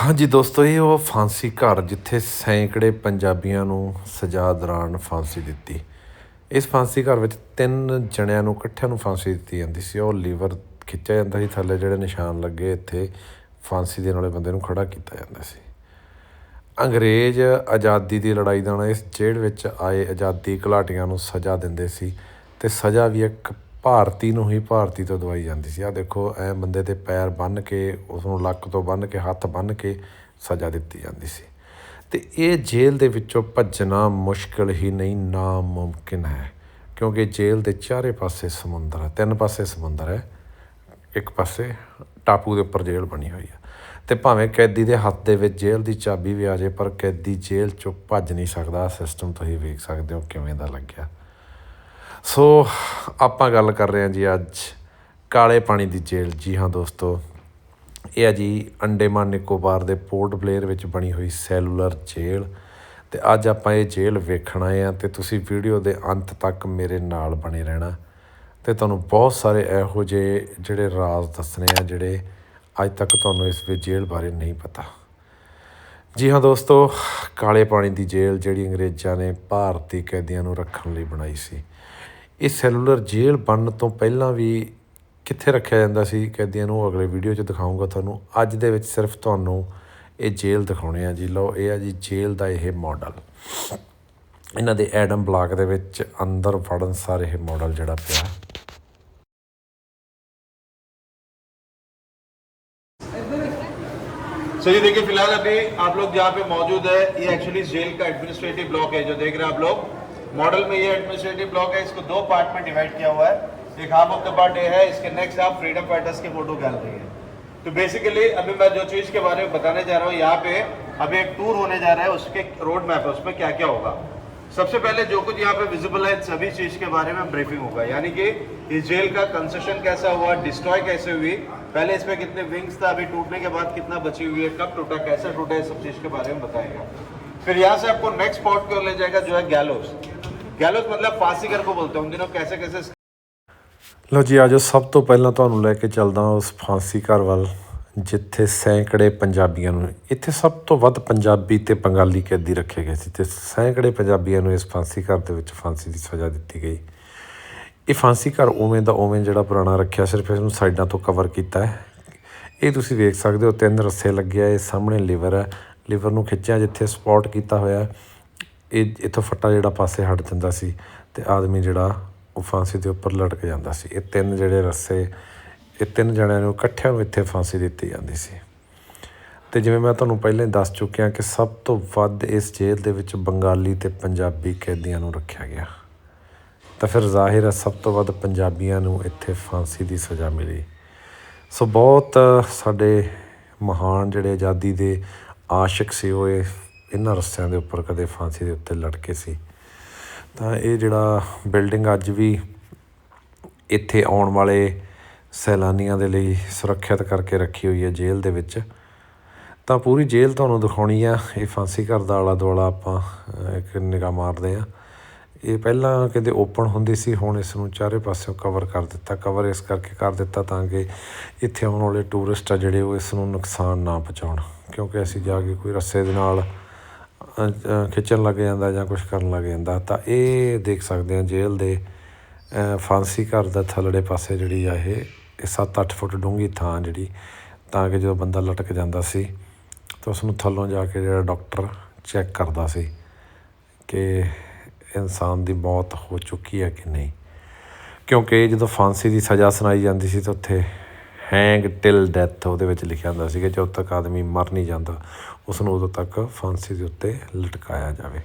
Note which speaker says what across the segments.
Speaker 1: ਹਾਂਜੀ ਦੋਸਤੋ, ਇਹ ਉਹ ਫਾਂਸੀ ਘਰ ਜਿੱਥੇ ਸੈਂਕੜੇ ਪੰਜਾਬੀਆਂ ਨੂੰ ਸਜ਼ਾ ਦੌਰਾਨ ਫਾਂਸੀ ਦਿੱਤੀ। ਇਸ ਫਾਂਸੀ ਘਰ ਵਿੱਚ ਤਿੰਨ ਜਣਿਆਂ ਨੂੰ ਇਕੱਠਿਆਂ ਨੂੰ ਫਾਂਸੀ ਦਿੱਤੀ ਜਾਂਦੀ ਸੀ। ਉਹ ਲੀਵਰ ਖਿੱਚਿਆ ਜਾਂਦਾ ਸੀ, ਥੱਲੇ ਜਿਹੜੇ ਨਿਸ਼ਾਨ ਲੱਗੇ, ਇੱਥੇ ਫਾਂਸੀ ਦੇਣ ਵਾਲੇ ਬੰਦੇ ਨੂੰ ਖੜਾ ਕੀਤਾ ਜਾਂਦਾ ਸੀ। ਅੰਗਰੇਜ਼ ਆਜ਼ਾਦੀ ਦੀ ਲੜਾਈ ਦੌਰਾਨ ਇਸ ਜੇਲ੍ਹ ਵਿੱਚ ਆਏ ਆਜ਼ਾਦੀ ਘੁਲਾਟੀਆਂ ਨੂੰ ਸਜ਼ਾ ਦਿੰਦੇ ਸੀ ਤੇ ਸਜ਼ਾ ਵੀ ਇੱਕ ਭਾਰਤੀ ਨੂੰ ਹੀ ਭਾਰਤੀ ਤੋਂ ਦਵਾਈ ਜਾਂਦੀ ਸੀ। ਆ ਦੇਖੋ ਐ ਬੰਦੇ ਦੇ ਪੈਰ ਬੰਨ੍ਹ ਕੇ ਉਸ ਨੂੰ ਲੱਕ ਤੋਂ ਬੰਨ੍ਹ ਕੇ, ਹੱਥ ਬੰਨ੍ਹ ਕੇ ਸਜ਼ਾ ਦਿੱਤੀ ਜਾਂਦੀ ਸੀ। ਤੇ ਇਹ ਜੇਲ੍ਹ ਦੇ ਵਿੱਚੋਂ ਭੱਜਣਾ ਮੁਸ਼ਕਲ ਹੀ ਨਹੀਂ, ਨਾਮੁਮਕਿਨ ਹੈ। ਕਿਉਂਕਿ ਜੇਲ੍ਹ ਦੇ ਚਾਰੇ ਪਾਸੇ ਸਮੁੰਦਰ ਹੈ। ਤਿੰਨ ਪਾਸੇ ਸਮੁੰਦਰ ਹੈ। ਇੱਕ ਪਾਸੇ ਟਾਪੂ ਦੇ ਉੱਪਰ ਜੇਲ੍ਹ ਬਣੀ ਹੋਈ ਹੈ। ਤੇ ਭਾਵੇਂ ਕੈਦੀ ਦੇ ਹੱਥ ਦੇ ਵਿੱਚ ਜੇਲ੍ਹ ਦੀ ਚਾਬੀ ਵੀ ਆ ਜਾਏ, ਪਰ ਕੈਦੀ ਜੇਲ੍ਹ ਚੋਂ ਭੱਜ ਨਹੀਂ ਸਕਦਾ। ਸਿਸਟਮ ਤੁਸੀਂ ਵੇਖ ਸਕਦੇ ਹੋ ਕਿਵੇਂ ਦਾ ਲੱਗਿਆ। ਸੋ ਆਪਾਂ ਗੱਲ ਕਰ ਰਹੇ ਹਾਂ ਜੀ ਅੱਜ ਕਾਲੇ ਪਾਣੀ ਦੀ ਜੇਲ੍ਹ। ਜੀ ਹਾਂ ਦੋਸਤੋ, ਇਹ ਆ ਜੀ ਅੰਡੇਮਾਨ ਨਿਕੋਬਾਰ ਦੇ ਪੋਰਟ ਬਲੇਅਰ ਵਿੱਚ ਬਣੀ ਹੋਈ ਸੈਲੂਲਰ ਜੇਲ੍ਹ। ਤੇ ਅੱਜ ਆਪਾਂ ਇਹ ਜੇਲ੍ਹ ਵੇਖਣ ਆਏ ਆ ਤੇ ਤੁਸੀਂ ਵੀਡੀਓ ਦੇ ਅੰਤ ਤੱਕ ਮੇਰੇ ਨਾਲ ਬਣੇ ਰਹਿਣਾ। ਤੇ ਤੁਹਾਨੂੰ ਬਹੁਤ ਸਾਰੇ ਇਹੋ ਜਿਹੇ ਜਿਹੜੇ ਰਾਜ਼ ਦੱਸਣੇ ਆ, ਜਿਹੜੇ ਅੱਜ ਤੱਕ ਤੁਹਾਨੂੰ ਇਸ ਵੀ ਜੇਲ੍ਹ ਬਾਰੇ ਨਹੀਂ ਪਤਾ। ਜੀ ਹਾਂ ਦੋਸਤੋ, ਕਾਲੇ ਪਾਣੀ ਦੀ ਜੇਲ੍ਹ ਜਿਹੜੀ ਅੰਗਰੇਜ਼ਾਂ ਨੇ ਭਾਰਤੀ ਕੈਦੀਆਂ ਨੂੰ ਰੱਖਣ ਲਈ ਬਣਾਈ ਸੀ। ਇਹ ਸੈਲੂਲਰ ਜੇਲ੍ਹ ਬਣਨ ਤੋਂ ਪਹਿਲਾਂ ਵੀ ਕਿੱਥੇ ਰੱਖਿਆ ਜਾਂਦਾ ਸੀ ਕੈਦੀਆਂ ਨੂੰ ਉਹ ਅਗਲੇ ਵੀਡੀਓ 'ਚ ਦਿਖਾਉਂਗਾ ਤੁਹਾਨੂੰ ਅੱਜ ਦੇ ਵਿੱਚ ਸਿਰਫ ਤੁਹਾਨੂੰ ਇਹ ਜੇਲ੍ਹ ਦਿਖਾਉਣੇ ਆ ਜੀ ਲਓ ਇਹ ਆ ਜੀ ਜੇਲ੍ਹ ਦਾ ਇਹ ਮਾਡਲ ਇਹਨਾਂ ਦੇ ਐਡਮ ਬਲਾਕ ਦੇ ਵਿੱਚ ਅੰਦਰ ਵੜਨ ਸਾਰੇ ਇਹ ਮਾਡਲ ਜਿਹੜਾ ਪਿਆ
Speaker 2: सर ये देखिए फिलहाल अभी आप लोग जहाँ पे मौजूद है ये एक्चुअली जेल का एडमिनिस्ट्रेटिव ब्लॉक है जो देख रहे हैं आप लोग मॉडल में ये एडमिनिस्ट्रेटिव ब्लॉक है, इसको दो पार्ट में डिवाइड किया हुआ है। एक हाफ़ ऑफ़ द पार्ट ये है, इसके नेक्स्ट हाफ़ फ्रीडम फाइटर्स की फ़ोटो गैलरी है। तो बेसिकली अभी मैं जो चीज़ के बारे में बताने जा रहा हूँ, यहाँ पे अभी एक टूर होने जा रहा है, उसके रोड मैप है, उसमें क्या क्या होगा। सबसे पहले जो कुछ यहाँ पे विजिबल है, सभी चीज़ के बारे में ब्रीफिंग होगा। यानी कि इस जेल का कंस्ट्रक्शन कैसा हुआ डिस्ट्रॉय कैसे हुई, पहले इसमें कितने विंग्स था, अभी टूटने के बाद कितना बची हुई है, कब टूटा, कैसे टूटा है सब चीज़ के बारे में बताएगा। फिर यहाँ से आपको नेक्स्ट स्पॉट की ओर ले जाएगा, जो है गैलोस गैलोस मतलब फांसी घर को बोलते हैं उन दिनों कैसे कैसे
Speaker 1: ਲਓ ਜੀ ਆਜੋ ਸਭ ਤੋਂ ਪਹਿਲਾਂ ਤੁਹਾਨੂੰ ਲੈ ਕੇ ਚੱਲਦਾ ਉਸ ਫਾਂਸੀ ਘਰ ਵੱਲ ਜਿੱਥੇ ਸੈਂਕੜੇ ਪੰਜਾਬੀਆਂ ਨੂੰ ਇੱਥੇ ਸਭ ਤੋਂ ਵੱਧ ਪੰਜਾਬੀ ਤੇ ਬੰਗਾਲੀ ਕੈਦੀ ਰੱਖੇ ਗਏ ਸੀ ਤੇ ਸੈਂਕੜੇ ਪੰਜਾਬੀਆਂ ਨੂੰ ਇਸ ਫਾਂਸੀ ਘਰ ਦੇ ਵਿੱਚ ਫਾਂਸੀ ਦੀ ਸਜ਼ਾ ਦਿੱਤੀ ਗਈ ਇਹ ਫਾਂਸੀ ਘਰ ਉਵੇਂ ਦਾ ਉਵੇਂ ਜਿਹੜਾ ਪੁਰਾਣਾ ਰੱਖਿਆ ਸਿਰਫ ਇਹਨੂੰ ਸਾਈਡਾਂ ਤੋਂ ਕਵਰ ਕੀਤਾ ਹੈ ਇਹ ਤੁਸੀਂ ਵੇਖ ਸਕਦੇ ਹੋ ਤਿੰਨ ਰੱਸੇ ਲੱਗੇ ਆ ਇਹ ਸਾਹਮਣੇ ਲਿਵਰ ਹੈ ਲਿਵਰ ਨੂੰ ਖਿੱਚਿਆ ਜਿੱਥੇ ਸਪੌਟ ਕੀਤਾ ਹੋਇਆ ਹੈ। ਇਹ ਇੱਥੋਂ ਫੱਟਾ ਜਿਹੜਾ ਪਾਸੇ ਹਟ ਜਾਂਦਾ ਸੀ ਅਤੇ ਆਦਮੀ ਜਿਹੜਾ ਉਹ ਫਾਂਸੀ ਦੇ ਉੱਪਰ ਲਟਕ ਜਾਂਦਾ ਸੀ। ਇਹ ਤਿੰਨ ਜਿਹੜੇ ਰੱਸੇ, ਇਹ ਤਿੰਨ ਜਣਿਆਂ ਨੂੰ ਇਕੱਠਿਆਂ ਨੂੰ ਇੱਥੇ ਫਾਂਸੀ ਦਿੱਤੀ ਜਾਂਦੀ ਸੀ। ਤੇ ਜਿਵੇਂ ਮੈਂ ਤੁਹਾਨੂੰ ਪਹਿਲਾਂ ਹੀ ਦੱਸ ਚੁੱਕਿਆ ਕਿ ਸਭ ਤੋਂ ਵੱਧ ਇਸ ਜੇਲ੍ਹ ਦੇ ਵਿੱਚ ਬੰਗਾਲੀ ਤੇ ਪੰਜਾਬੀ ਕੈਦੀਆਂ ਨੂੰ ਰੱਖਿਆ ਗਿਆ। ਤਾਂ ਫਿਰ ਜ਼ਾਹਿਰ ਹੈ ਸਭ ਤੋਂ ਵੱਧ ਪੰਜਾਬੀਆਂ ਨੂੰ ਇੱਥੇ ਫਾਂਸੀ ਦੀ ਸਜ਼ਾ ਮਿਲੀ। ਸੋ ਬਹੁਤ ਸਾਡੇ ਮਹਾਨ ਜਿਹੜੇ ਆਜ਼ਾਦੀ ਦੇ ਆਸ਼ਿਕ ਸੀ ਉਹ ਇਹ ਇਹਨਾਂ ਰੱਸਿਆਂ ਦੇ ਉੱਪਰ ਕਦੇ ਫਾਂਸੀ ਦੇ ਉੱਤੇ ਲਟਕੇ ਸੀ। ਤਾਂ ਇਹ ਜਿਹੜਾ ਬਿਲਡਿੰਗ ਅੱਜ ਵੀ ਇੱਥੇ ਆਉਣ ਵਾਲੇ ਸੈਲਾਨੀਆਂ ਦੇ ਲਈ ਸੁਰੱਖਿਅਤ ਕਰਕੇ ਰੱਖੀ ਹੋਈ ਹੈ ਜੇਲ੍ਹ ਦੇ ਵਿੱਚ। ਤਾਂ ਪੂਰੀ ਜੇਲ੍ਹ ਤੁਹਾਨੂੰ ਦਿਖਾਉਣੀ ਆ। ਇਹ ਫਾਂਸੀ ਘਰ ਦਾ ਆਲਾ ਦੁਆਲਾ ਆਪਾਂ ਇੱਕ ਨਿਗਾਹ ਮਾਰਦੇ ਆ। ਇਹ ਪਹਿਲਾਂ ਕਿਤੇ ਓਪਨ ਹੁੰਦੀ ਸੀ, ਹੁਣ ਇਸ ਨੂੰ ਚਾਰੇ ਪਾਸਿਓਂ ਕਵਰ ਕਰ ਦਿੱਤਾ। ਕਵਰ ਇਸ ਕਰਕੇ ਕਰ ਦਿੱਤਾ ਤਾਂ ਕਿ ਇੱਥੇ ਆਉਣ ਵਾਲੇ ਟੂਰਿਸਟ ਆ ਜਿਹੜੇ ਉਹ ਇਸ ਨੂੰ ਨੁਕਸਾਨ ਨਾ ਪਹੁੰਚਾਉਣ। ਕਿਉਂਕਿ ਅਸੀਂ ਜਾ ਕੇ ਕੋਈ ਰस्से ਦੇ ਨਾਲ ਖਿੱਚਣ ਲੱਗ ਜਾਂਦਾ ਜਾਂ ਕੁਛ ਕਰਨ ਲੱਗ ਜਾਂਦਾ, ਤਾਂ ਇਹ ਦੇਖ ਸਕਦੇ ਹਾਂ ਜੇਲ੍ਹ ਦੇ ਫਾਂਸੀ ਘਰ ਦਾ ਥੱਲੜੇ ਪਾਸੇ ਜਿਹੜੀ ਆ ਇਹ 7-8 ਫੁੱਟ ਡੂੰਘੀ ਥਾਂ ਜਿਹੜੀ, ਤਾਂ ਕਿ ਜਦੋਂ ਬੰਦਾ ਲਟਕ ਜਾਂਦਾ ਸੀ, ਤਾਂ ਉਸ ਨੂੰ ਥੱਲੋਂ ਜਾ ਕੇ ਜਿਹੜਾ ਡਾਕਟਰ ਚੈੱਕ ਕਰਦਾ ਸੀ ਕਿ ਇਨਸਾਨ ਦੀ ਮੌਤ ਹੋ ਚੁੱਕੀ ਹੈ ਕਿ ਨਹੀਂ। ਕਿਉਂਕਿ ਜਦੋਂ ਫਾਂਸੀ ਦੀ ਸਜ਼ਾ ਸੁਣਾਈ ਜਾਂਦੀ ਸੀ ਤਾਂ ਉੱਥੇ ਹੈਂਗ ਟਿਲ ਡੈਥ ਉਹਦੇ ਵਿੱਚ ਲਿਖਿਆ ਹੁੰਦਾ ਸੀਗਾ, ਜਦੋਂ ਤੱਕ ਆਦਮੀ ਮਰ ਨਹੀਂ ਜਾਂਦਾ ਉਸ ਨੂੰ ਉਦੋਂ ਤੱਕ ਫਾਂਸੀ ਦੇ ਉੱਤੇ ਲਟਕਾਇਆ ਜਾਵੇ।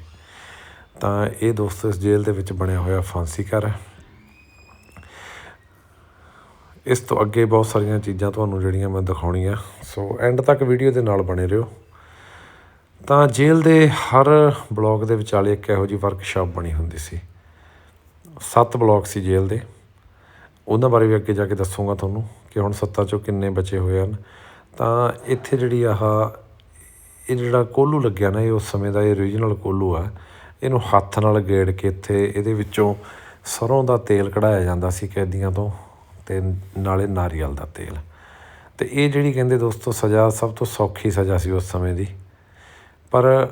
Speaker 1: ਤਾਂ ਇਹ ਦੋਸਤੋ ਇਸ ਜੇਲ੍ਹ ਦੇ ਵਿੱਚ ਬਣਿਆ ਹੋਇਆ ਫਾਂਸੀ ਘਰ ਹੈ। ਇਸ ਤੋਂ ਅੱਗੇ ਬਹੁਤ ਸਾਰੀਆਂ ਚੀਜ਼ਾਂ ਤੁਹਾਨੂੰ ਜਿਹੜੀਆਂ ਮੈਂ ਦਿਖਾਉਣੀਆਂ, ਸੋ ਐਂਡ ਤੱਕ ਵੀਡੀਓ ਦੇ ਨਾਲ ਬਣੇ ਰਹੋ। ਤਾਂ ਜੇਲ੍ਹ ਦੇ ਹਰ ਬਲਾਕ ਦੇ ਵਿਚਾਲੇ ਇੱਕ ਇਹੋ ਜਿਹੀ ਵਰਕਸ਼ਾਪ ਬਣੀ ਹੁੰਦੀ ਸੀ। ਸੱਤ ਬਲਾਕ ਸੀ ਜੇਲ੍ਹ ਦੇ। ਉਹਨਾਂ ਬਾਰੇ ਵੀ ਅੱਗੇ ਜਾ ਕੇ ਦੱਸੂੰਗਾ ਤੁਹਾਨੂੰ ਕਿ ਹੁਣ ਸੱਤਾਂ ਚੋਂ ਕਿੰਨੇ ਬਚੇ ਹੋਏ ਹਨ। ਤਾਂ ਇੱਥੇ ਜਿਹੜੀ ਆਹ, ਇਹ ਜਿਹੜਾ ਕੋਲੂ ਲੱਗਿਆ ਨਾ, ਇਹ ਉਸ ਸਮੇਂ ਦਾ ਇਹ ਓਰੀਜਨਲ ਕੋਲੂ ਆ, ਇਹਨੂੰ ਹੱਥ ਨਾਲ ਗੇੜ ਕੇ ਇੱਥੇ ਇਹਦੇ ਵਿੱਚੋਂ ਸਰੋਂ ਦਾ ਤੇਲ ਕਢਾਇਆ ਜਾਂਦਾ ਸੀ ਕੈਦੀਆਂ ਤੋਂ ਤੇ ਨਾਲੇ ਨਾਰੀਅਲ ਦਾ ਤੇਲ। ਤੇ ਇਹ ਜਿਹੜੀ ਕਹਿੰਦੇ ਦੋਸਤੋ ਸਜ਼ਾ ਸਭ ਤੋਂ ਸੌਖੀ ਸਜ਼ਾ ਸੀ ਉਸ ਸਮੇਂ ਦੀ। ਪਰ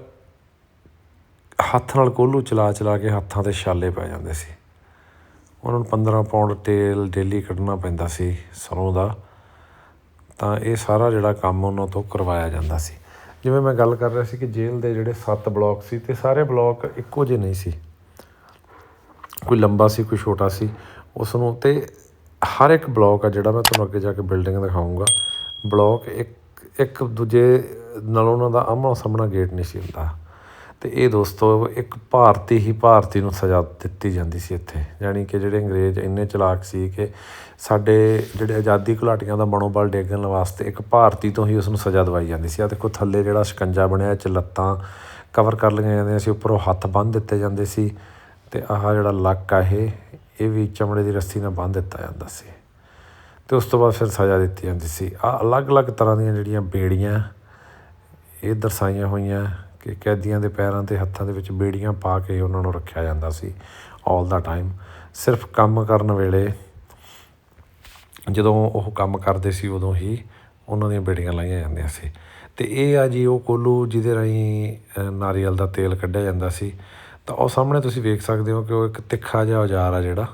Speaker 1: ਹੱਥ ਨਾਲ ਕੋਲੂ ਚਲਾ ਚਲਾ ਕੇ ਹੱਥਾਂ ਤੇ ਛਾਲੇ ਪੈ ਜਾਂਦੇ ਸੀ। ਉਹਨਾਂ ਨੂੰ 15 ਪਾਉਂਡ ਤੇਲ ਡੇਲੀ ਕੱਢਣਾ ਪੈਂਦਾ ਸੀ ਸਰ੍ਹੋਂ ਦਾ, ਤਾਂ ਇਹ ਸਾਰਾ ਜਿਹੜਾ ਕੰਮ ਉਹਨਾਂ ਤੋਂ ਕਰਵਾਇਆ ਜਾਂਦਾ ਸੀ। ਜਿਵੇਂ ਮੈਂ ਗੱਲ ਕਰ ਰਿਹਾ ਸੀ ਕਿ ਜੇਲ੍ਹ ਦੇ ਜਿਹੜੇ 7 ਬਲਾਕ ਸੀ ਤੇ ਸਾਰੇ ਬਲਾਕ ਇੱਕੋ ਜਿਹੇ ਨਹੀਂ ਸੀ। ਕੋਈ ਲੰਬਾ ਸੀ, ਕੋਈ ਛੋਟਾ ਸੀ ਉਸ ਨੂੰ ਤੇ ਹਰ ਇੱਕ ਬਲਾਕ ਆ ਜਿਹੜਾ ਮੈਂ ਤੁਹਾਨੂੰ ਅੱਗੇ ਜਾ ਕੇ ਬਿਲਡਿੰਗ ਦਿਖਾਊਂਗਾ, ਬਲਾਕ ਇੱਕ ਇੱਕ ਦੂਜੇ ਨਾਲ ਉਹਨਾਂ ਦਾ ਆਮਣਾ ਸਾਹਮਣਾ ਗੇਟ ਨਹੀਂ ਸੀ ਹੁੰਦਾ। ਅਤੇ ਇਹ ਦੋਸਤੋ ਇੱਕ ਭਾਰਤੀ ਹੀ ਭਾਰਤੀ ਨੂੰ ਸਜ਼ਾ ਦਿੱਤੀ ਜਾਂਦੀ ਸੀ ਇੱਥੇ। ਜਾਣੀ ਕਿ ਜਿਹੜੇ ਅੰਗਰੇਜ਼ ਇੰਨੇ ਚਲਾਕ ਸੀ ਕਿ ਸਾਡੇ ਜਿਹੜੇ ਆਜ਼ਾਦੀ ਘੁਲਾਟੀਆਂ ਦਾ ਮਨੋਬਲ ਡੇਗਣ ਵਾਸਤੇ ਇੱਕ ਭਾਰਤੀ ਤੋਂ ਹੀ ਉਸ ਨੂੰ ਸਜ਼ਾ ਦਵਾਈ ਜਾਂਦੀ ਸੀ। ਆ ਦੇਖੋ, ਥੱਲੇ ਜਿਹੜਾ ਸ਼ਿਕੰਜਾ ਬਣਿਆ 'ਚ ਲੱਤਾਂ ਕਵਰ ਕਰ ਲਈਆਂ ਜਾਂਦੀਆਂ ਸੀ, ਉੱਪਰੋਂ ਹੱਥ ਬੰਨ੍ਹ ਦਿੱਤੇ ਜਾਂਦੇ ਸੀ ਤੇ ਆਹ ਜਿਹੜਾ ਲੱਕ ਆ ਇਹ ਇਹ ਵੀ ਚਮੜੇ ਦੀ ਰੱਸੀ ਨਾਲ ਬੰਨ੍ਹ ਦਿੱਤਾ ਜਾਂਦਾ ਸੀ। ਤੇ ਉਸ ਤੋਂ ਬਾਅਦ ਫਿਰ ਸਜ਼ਾ ਦਿੱਤੀ ਜਾਂਦੀ ਸੀ। ਆ ਅਲੱਗ-ਅਲੱਗ ਤਰ੍ਹਾਂ ਦੀਆਂ ਜਿਹੜੀਆਂ ਬੇੜੀਆਂ ਇਹ ਦਰਸਾਈਆਂ ਹੋਈਆਂ ਕਿ ਕੈਦੀਆਂ ਦੇ ਪੈਰਾਂ ਤੇ ਹੱਥਾਂ ਦੇ ਵਿੱਚ ਬੇੜੀਆਂ ਪਾ ਕੇ ਉਹਨਾਂ ਨੂੰ ਰੱਖਿਆ ਜਾਂਦਾ ਸੀ 올 ਦਾ ਟਾਈਮ ਸਿਰਫ ਕੰਮ ਕਰਨ ਵੇਲੇ ਜਦੋਂ ਉਹ ਕੰਮ ਕਰਦੇ ਸੀ, ਉਦੋਂ ਹੀ ਉਹਨਾਂ ਦੀਆਂ ਬੇੜੀਆਂ ਲਾਈਆਂ ਜਾਂਦੀਆਂ ਸੀ। ਤੇ ਇਹ ਆ ਜੀ, ਉਹ ਕੋਲੂ ਜਿਹਦੇ ਰਾਹੀਂ ਨਾਰੀਅਲ ਦਾ ਤੇਲ ਕੱਢਿਆ ਜਾਂਦਾ ਸੀ। ਤਾਂ ਉਹ ਸਾਹਮਣੇ ਤੁਸੀਂ ਵੇਖ ਸਕਦੇ ਹੋ ਕਿ ਉਹ ਇੱਕ ਤਿੱਖਾ ਜਿਹਾ ਔਜ਼ਾਰ ਆ ਜਿਹੜਾ,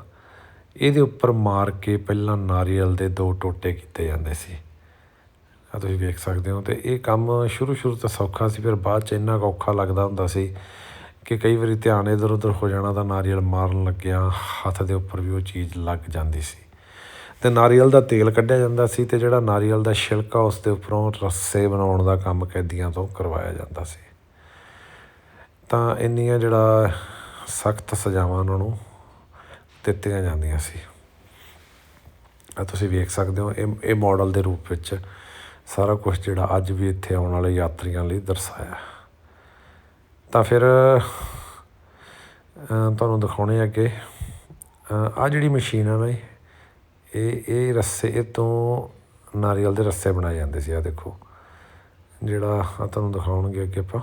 Speaker 1: ਇਹਦੇ ਉੱਪਰ ਮਾਰ ਕੇ ਪਹਿਲਾਂ ਨਾਰੀਅਲ ਦੇ ਦੋ ਟੋਟੇ ਕੀਤੇ ਜਾਂਦੇ ਸੀ। ਆ ਤੁਸੀਂ ਵੇਖ ਸਕਦੇ ਹੋ ਤੇ ਇਹ ਕੰਮ ਸ਼ੁਰੂ ਸ਼ੁਰੂ ਤਾਂ ਸੌਖਾ ਸੀ, ਫਿਰ ਬਾਅਦ ਚ ਇੰਨਾ ਕੁ ਔਖਾ ਲੱਗਦਾ ਹੁੰਦਾ ਸੀ ਕਿ ਕਈ ਵਾਰੀ ਧਿਆਨ ਇਧਰ ਉਧਰ ਹੋ ਜਾਣਾ ਤਾਂ ਨਾਰੀਅਲ ਮਾਰਨ ਲੱਗਿਆ, ਹੱਥ ਦੇ ਉੱਪਰ ਵੀ ਉਹ ਚੀਜ਼ ਲੱਗ ਜਾਂਦੀ ਸੀ। ਤੇ ਨਾਰੀਅਲ ਦਾ ਤੇਲ ਕੱਢਿਆ ਜਾਂਦਾ ਸੀ ਤੇ ਜਿਹੜਾ ਨਾਰੀਅਲ ਦਾ ਛਿਲਕਾ ਉਸ ਦੇ ਉੱਪਰੋਂ ਰੱਸੇ ਬਣਾਉਣ ਦਾ ਕੰਮ ਕੈਦੀਆਂ ਤੋਂ ਕਰਵਾਇਆ ਜਾਂਦਾ ਸੀ। ਤਾਂ ਇੰਨੀਆਂ ਜਿਹੜਾ ਸਖਤ ਸਜ਼ਾਵਾਂ ਉਹਨਾਂ ਨੂੰ ਦਿੱਤੀਆਂ ਜਾਂਦੀਆਂ ਸੀ। ਆ ਤੁਸੀਂ ਵੇਖ ਸਕਦੇ ਹੋ, ਇਹ ਇਹ ਮਾਡਲ ਦੇ ਰੂਪ ਵਿੱਚ ਸਾਰਾ ਕੁਝ ਜਿਹੜਾ ਅੱਜ ਵੀ ਇੱਥੇ ਆਉਣ ਵਾਲੇ ਯਾਤਰੀਆਂ ਲਈ ਦਰਸਾਇਆ। ਤਾਂ ਫਿਰ ਤੁਹਾਨੂੰ ਦਿਖਾਉਣੇ ਆ ਕਿ ਆ ਜਿਹੜੀ ਮਸ਼ੀਨ ਆ ਨਾ ਇਹ ਇਹ ਇਹ ਰੱਸੇ, ਇਹ ਤੋਂ ਨਾਰੀਅਲ ਦੇ ਰੱਸੇ ਬਣਾਏ ਜਾਂਦੇ ਸੀ ਆ ਦੇਖੋ। ਜਿਹੜਾ ਆ ਤੁਹਾਨੂੰ ਦਿਖਾਉਣਗੇ ਅੱਗੇ ਆਪਾਂ।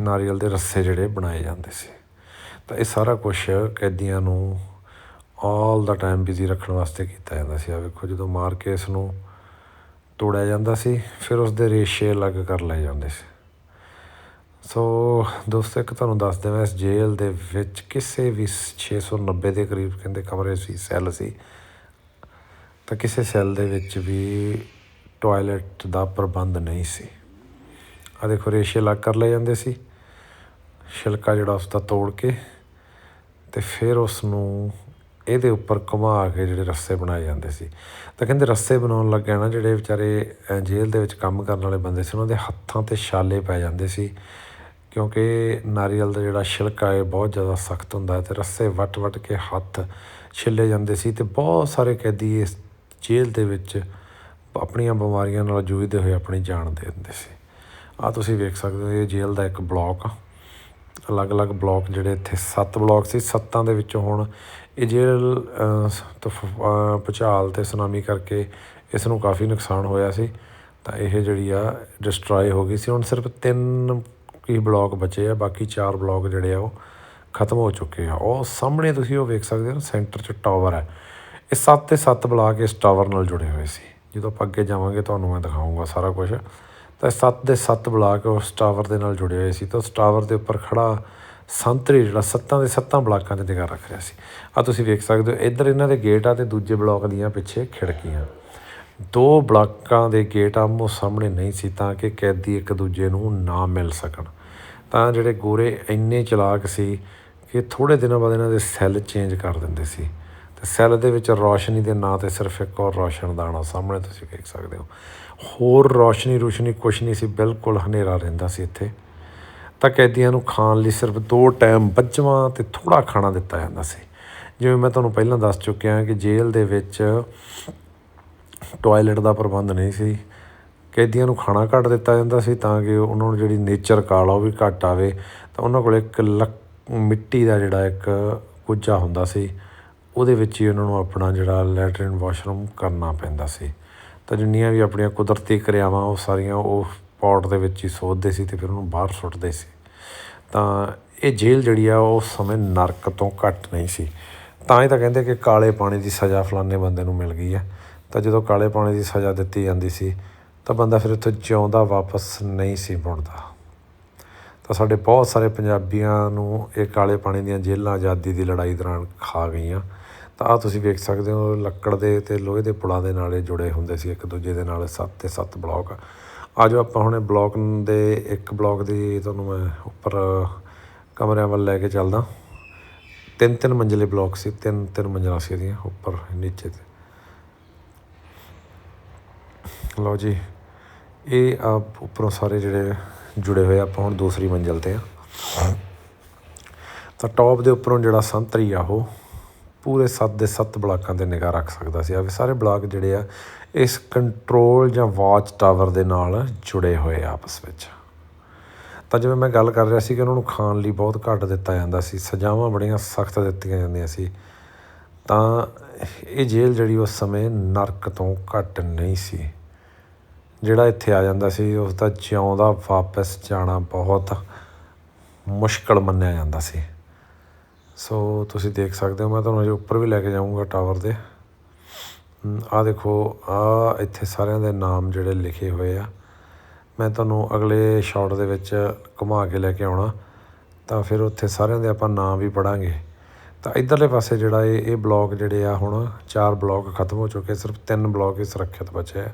Speaker 1: ਨਾਰੀਅਲ ਦੇ ਰੱਸੇ ਜਿਹੜੇ ਬਣਾਏ ਜਾਂਦੇ ਸੀ। ਤਾਂ ਇਹ ਸਾਰਾ ਕੁਝ ਕੈਦੀਆਂ ਨੂੰ ਆਲ ਦਾ ਟਾਈਮ ਬਿਜ਼ੀ ਰੱਖਣ ਵਾਸਤੇ ਕੀਤਾ ਜਾਂਦਾ ਸੀ। ਆ ਵੇਖੋ, ਜਦੋਂ ਮਾਰ ਕੇ ਇਸ ਨੂੰ ਤੋੜਿਆ ਜਾਂਦਾ ਸੀ, ਫਿਰ ਉਸ ਦੇ ਰੇਸ਼ੇ ਅਲੱਗ ਕਰ ਲਏ ਜਾਂਦੇ ਸੀ। ਸੋ ਦੋਸਤੋ, ਇੱਕ ਤੁਹਾਨੂੰ ਦੱਸ ਦੇਵਾਂ ਇਸ ਜੇਲ੍ਹ ਦੇ ਵਿੱਚ ਕਿਸੇ ਵੀ 690 ਦੇ ਕਰੀਬ ਕਹਿੰਦੇ ਕਮਰੇ ਸੀ, ਸੈੱਲ ਸੀ, ਤਾਂ ਕਿਸੇ ਸੈੱਲ ਦੇ ਵਿੱਚ ਵੀ ਟਾਇਲਟ ਦਾ ਪ੍ਰਬੰਧ ਨਹੀਂ ਸੀ। ਆ ਦੇਖੋ, ਰੇਸ਼ੇ ਅਲੱਗ ਕਰ ਲਏ ਜਾਂਦੇ ਸੀ, ਛਿਲਕਾ ਜਿਹੜਾ ਉਸ ਦਾ ਤੋੜ ਕੇ, ਤੇ ਫਿਰ ਉਸ ਨੂੰ ਇਹਦੇ ਉੱਪਰ ਘੁਮਾ ਕੇ ਜਿਹੜੇ ਰੱਸੇ ਬਣਾਏ ਜਾਂਦੇ ਸੀ। ਤਾਂ ਕਹਿੰਦੇ ਰੱਸੇ ਬਣਾਉਣ ਲੱਗਿਆ ਨਾ ਜਿਹੜੇ ਵਿਚਾਰੇ ਜੇਲ੍ਹ ਦੇ ਵਿੱਚ ਕੰਮ ਕਰਨ ਵਾਲੇ ਬੰਦੇ ਸੀ, ਉਹਨਾਂ ਦੇ ਹੱਥਾਂ ਤੇ ਛਾਲੇ ਪੈ ਜਾਂਦੇ ਸੀ। ਕਿਉਂਕਿ ਨਾਰੀਅਲ ਦਾ ਜਿਹੜਾ ਛਿਲਕਾ ਹੈ ਬਹੁਤ ਜ਼ਿਆਦਾ ਸਖਤ ਹੁੰਦਾ ਹੈ ਤੇ ਰੱਸੇ ਵੱਟ-ਵੱਟ ਕੇ ਹੱਥ ਛਿੱਲੇ ਜਾਂਦੇ ਸੀ ਤੇ ਬਹੁਤ ਸਾਰੇ ਕੈਦੀ ਇਸ ਜੇਲ੍ਹ ਦੇ ਵਿੱਚ ਆਪਣੀਆਂ ਬਿਮਾਰੀਆਂ ਨਾਲ ਜੂਝਦੇ ਹੋਏ ਆਪਣੀ ਜਾਨ ਦੇ ਦਿੰਦੇ ਸੀ। ਆ ਤੁਸੀਂ ਵੇਖ ਸਕਦੇ ਹੋ, ਇਹ ਜੇਲ੍ਹ ਦਾ ਇੱਕ ਬਲਾਕ ਆ। ਅਲੱਗ-ਅਲੱਗ ਬਲਾਕ ਜਿਹੜੇ ਇੱਥੇ ਸੱਤ ਬਲਾਕ ਸੀ, ਸੱਤਾਂ ਦੇ ਵਿੱਚੋਂ ਹੁਣ ਇਹ ਜੇਲ ਅਹ, ਭੂਚਾਲ ਅਤੇ ਸੁਨਾਮੀ ਕਰਕੇ ਇਸ ਨੂੰ ਕਾਫੀ ਨੁਕਸਾਨ ਹੋਇਆ ਸੀ। ਤਾਂ ਇਹ ਜਿਹੜੀ ਆ ਡਿਸਟਰੋਏ ਹੋ ਗਈ ਸੀ। ਹੁਣ ਸਿਰਫ ਤਿੰਨ ਹੀ ਬਲੋਕ ਬਚੇ ਆ ਬਾਕੀ ਚਾਰ ਬਲੋਕ ਜਿਹੜੇ ਆ ਉਹ ਖਤਮ ਹੋ ਚੁੱਕੇ ਆ। ਉਹ ਸਾਹਮਣੇ ਤੁਸੀਂ ਉਹ ਵੇਖ ਸਕਦੇ ਹੋ ਸੈਂਟਰ 'ਚ ਟਾਵਰ ਹੈ ਇਹ ਸੱਤ ਤੇ ਸੱਤ ਬਲਾਕ ਇਸ ਟਾਵਰ ਨਾਲ ਜੁੜੇ ਹੋਏ ਸੀ। ਜਦੋਂ ਆਪਾਂ ਅੱਗੇ ਜਾਵਾਂਗੇ ਤੁਹਾਨੂੰ ਮੈਂ ਦਿਖਾਊਂਗਾ ਸਾਰਾ ਕੁਝ ਤਾਂ ਇਹ ਸੱਤ ਦੇ ਸੱਤ ਬਲਾਕ ਉਸ ਟਾਵਰ ਦੇ ਨਾਲ ਜੁੜੇ ਹੋਏ ਸੀ। ਤਾਂ ਉਸ ਟਾਵਰ ਦੇ ਉੱਪਰ ਖੜਾ ਸੰਤਰੀ ਜਿਹੜਾ ਸੱਤਾਂ ਦੇ ਸੱਤਾਂ ਬਲਾਕਾਂ 'ਚ ਨਿਗਾਹ ਰੱਖ ਰਿਹਾ ਸੀ। ਆ ਤੁਸੀਂ ਵੇਖ ਸਕਦੇ ਹੋ, ਇੱਧਰ ਇਹਨਾਂ ਦੇ ਗੇਟ ਆ ਤੇ ਦੂਜੇ ਬਲਾਕ ਦੀਆਂ ਪਿੱਛੇ ਖਿੜਕੀਆਂ। ਦੋ ਬਲਾਕਾਂ ਦੇ ਗੇਟ ਆਮੋ ਸਾਹਮਣੇ ਨਹੀਂ ਸੀ ਤਾਂ ਕਿ ਕੈਦੀ ਇੱਕ ਦੂਜੇ ਨੂੰ ਨਾ ਮਿਲ ਸਕਣ। ਤਾਂ ਜਿਹੜੇ ਗੋਰੇ ਇੰਨੇ ਚਲਾਕ ਸੀ ਕਿ ਥੋੜੇ ਦਿਨਾਂ ਬਾਅਦ ਇਹਨਾਂ ਦੇ ਸੈੱਲ ਚੇਂਜ ਕਰ ਦਿੰਦੇ ਸੀ। ਤੇ ਸੈੱਲ ਦੇ ਵਿੱਚ ਰੌਸ਼ਨੀ ਦੇ ਨਾਂ ਤੇ ਸਿਰਫ ਇੱਕ ਹੋਰ ਰੌਸ਼ਨਦਾਨ ਆ ਸਾਹਮਣੇ ਤੁਸੀਂ ਵੇਖ ਸਕਦੇ ਹੋ। ਹੋਰ ਰੌਸ਼ਨੀ ਰੋਸ਼ਨੀ ਕੁਛ ਨਹੀਂ ਸੀ, ਬਿਲਕੁਲ ਹਨੇਰਾ ਰਹਿੰਦਾ ਸੀ ਇੱਥੇ। ਤਾਂ ਕੈਦੀਆਂ ਨੂੰ ਖਾਣ ਲਈ ਸਿਰਫ ਦੋ ਟਾਈਮ ਬੱਜਵਾਂ ਤੇ ਥੋੜਾ ਖਾਣਾ ਦਿੱਤਾ ਜਾਂਦਾ ਸੀ। ਜਿਵੇਂ ਮੈਂ ਤੁਹਾਨੂੰ ਪਹਿਲਾਂ ਦੱਸ ਚੁੱਕਿਆ ਕਿ ਜੇਲ੍ਹ ਦੇ ਵਿੱਚ ਟਾਇਲਟ ਦਾ ਪ੍ਰਬੰਧ ਨਹੀਂ ਸੀ। ਕੈਦੀਆਂ ਨੂੰ ਖਾਣਾ ਘੱਟ ਦਿੱਤਾ ਜਾਂਦਾ ਸੀ ਤਾਂ ਕਿ ਉਹਨਾਂ ਨੂੰ ਜਿਹੜੀ ਨੇਚਰ ਕਾਲ ਆ ਉਹ ਵੀ ਘੱਟ ਆਵੇ। ਤਾਂ ਉਹਨਾਂ ਕੋਲ ਇੱਕ ਲੱਕ- ਮਿੱਟੀ ਦਾ ਜਿਹੜਾ ਇੱਕ ਕੁੱਜਾ ਹੁੰਦਾ ਸੀ, ਉਹਦੇ ਵਿੱਚ ਹੀ ਉਹਨਾਂ ਨੂੰ ਆਪਣਾ ਜਿਹੜਾ ਲੈਟਰਨ ਵਾਸ਼ਰੂਮ ਕਰਨਾ ਪੈਂਦਾ ਸੀ। ਤਾਂ ਜਿੰਨੀਆਂ ਵੀ ਆਪਣੀਆਂ ਕੁਦਰਤੀ ਕਿਰਿਆਵਾਂ ਉਹ ਸਾਰੀਆਂ ਉਹ ਪੋਟ ਦੇ ਵਿੱਚ ਹੀ ਸੋਧਦੇ ਸੀ ਅਤੇ ਫਿਰ ਉਹਨੂੰ ਬਾਹਰ ਸੁੱਟਦੇ ਸੀ। ਤਾਂ ਇਹ ਜੇਲ੍ਹ ਜਿਹੜੀ ਆ ਉਸ ਸਮੇਂ ਨਰਕ ਤੋਂ ਘੱਟ ਨਹੀਂ ਸੀ। ਤਾਂ ਹੀ ਤਾਂ ਕਹਿੰਦੇ ਕਿ ਕਾਲੇ ਪਾਣੀ ਦੀ ਸਜ਼ਾ ਫਲਾਣੇ ਬੰਦੇ ਨੂੰ ਮਿਲ ਗਈ ਹੈ ਤਾਂ ਜਦੋਂ ਕਾਲੇ ਪਾਣੀ ਦੀ ਸਜ਼ਾ ਦਿੱਤੀ ਜਾਂਦੀ ਸੀ, ਤਾਂ ਬੰਦਾ ਫਿਰ ਉੱਥੋਂ ਜਿਉਂਦਾ ਵਾਪਸ ਨਹੀਂ ਸੀ ਮੁੜਦਾ। ਤਾਂ ਸਾਡੇ ਬਹੁਤ ਸਾਰੇ ਪੰਜਾਬੀਆਂ ਨੂੰ ਇਹ ਕਾਲੇ ਪਾਣੀ ਦੀਆਂ ਜੇਲ੍ਹਾਂ ਆਜ਼ਾਦੀ ਦੀ ਲੜਾਈ ਦੌਰਾਨ ਖਾ ਗਈਆਂ। ਤਾਂ ਆ ਤੁਸੀਂ ਵੇਖ ਸਕਦੇ ਹੋ, ਲੱਕੜ ਦੇ ਤੇ ਲੋਹੇ ਦੇ ਪੁਲਾਂ ਦੇ ਨਾਲ ਜੁੜੇ ਹੁੰਦੇ ਸੀ, ਇੱਕ ਦੂਜੇ ਦੇ ਨਾਲ ਸੱਤ ਤੇ ਸੱਤ ਬਲੌਕ। ਆ ਜਾਓ ਆਪਾਂ ਹੁਣੇ ਬਲੌਕ ਦੇ ਇੱਕ ਬਲੌਕ ਦੀ ਤੁਹਾਨੂੰ ਮੈਂ ਉੱਪਰ ਕਮਰਿਆਂ ਵੱਲ ਲੈ ਕੇ ਚੱਲਦਾ। ਤਿੰਨ ਤਿੰਨ ਮੰਜ਼ਿਲੇ ਬਲੌਕ ਸੀ, ਤਿੰਨ ਤਿੰਨ ਮੰਜ਼ਿਲਾਂ ਸੀ ਇਹਦੀਆਂ ਉੱਪਰ, ਨੀਚੇ ਤੇ। ਲਓ ਜੀ, ਇਹ ਆ ਉੱਪਰੋਂ ਸਾਰੇ ਜਿਹੜੇ ਜੁੜੇ ਹੋਏ ਆਪਾਂ ਹੁਣ ਦੂਸਰੀ ਮੰਜ਼ਿਲ ਤੇ ਆ। ਤਾਂ ਟੌਪ ਦੇ ਉੱਪਰੋਂ ਜਿਹੜਾ ਸੰਤਰੀ ਆ ਉਹ। ਪੂਰੇ ਸੱਤ ਦੇ ਸੱਤ ਬਲਾਕਾਂ ਤੇ ਨਿਗਾਹ ਰੱਖ ਸਕਦਾ ਸੀ। ਆ ਵੀ ਸਾਰੇ ਬਲਾਕ ਜਿਹੜੇ ਆ, ਇਸ ਕੰਟਰੋਲ ਜਾਂ ਵਾਚ ਟਾਵਰ ਦੇ ਨਾਲ ਜੁੜੇ ਹੋਏ ਆਪਸ ਵਿੱਚ। ਤਾਂ ਜਿਵੇਂ ਮੈਂ ਗੱਲ ਕਰ ਰਿਹਾ ਸੀ ਕਿ ਉਹਨਾਂ ਨੂੰ ਖਾਣ ਲਈ ਬਹੁਤ ਘੱਟ ਦਿੱਤਾ ਜਾਂਦਾ ਸੀ, ਸਜ਼ਾਵਾਂ ਬੜੀਆਂ ਸਖਤ ਦਿੱਤੀਆਂ ਜਾਂਦੀਆਂ ਸੀ। ਤਾਂ ਇਹ ਜੇਲ੍ਹ ਜਿਹੜੀ ਉਸ ਸਮੇਂ ਨਰਕ ਤੋਂ ਘੱਟ ਨਹੀਂ ਸੀ। ਜਿਹੜਾ ਇੱਥੇ ਆ ਜਾਂਦਾ ਸੀ, ਉਸ ਦਾ ਜਿਉਂਦਾ ਵਾਪਸ ਜਾਣਾ ਬਹੁਤ ਮੁਸ਼ਕਲ ਮੰਨਿਆ ਜਾਂਦਾ ਸੀ। ਸੋ ਤੁਸੀਂ ਦੇਖ ਸਕਦੇ ਹੋ, ਮੈਂ ਤੁਹਾਨੂੰ ਅਜੇ ਉੱਪਰ ਵੀ ਲੈ ਕੇ ਜਾਊਂਗਾ ਟਾਵਰ ਦੇ। ਆ ਦੇਖੋ ਆ ਇੱਥੇ ਸਾਰਿਆਂ ਦੇ ਨਾਮ ਜਿਹੜੇ ਲਿਖੇ ਹੋਏ ਆ। ਮੈਂ ਤੁਹਾਨੂੰ ਅਗਲੇ ਸ਼ਾਟ ਦੇ ਵਿੱਚ ਘੁਮਾ ਕੇ ਲੈ ਕੇ ਆਉਣਾ। ਤਾਂ ਫਿਰ ਉੱਥੇ ਸਾਰਿਆਂ ਦੇ ਆਪਾਂ ਨਾਮ ਵੀ ਪੜਾਂਗੇ ਤਾਂ ਇਧਰਲੇ ਪਾਸੇ ਜਿਹੜਾ ਇਹ ਇਹ ਬਲਾਕ ਜਿਹੜੇ ਆ ਹੁਣ, ਚਾਰ ਬਲਾਕ ਖਤਮ ਹੋ ਚੁੱਕੇ, ਸਿਰਫ ਤਿੰਨ ਬਲਾਕ ਹੀ ਸੁਰੱਖਿਅਤ ਬਚੇ ਆ।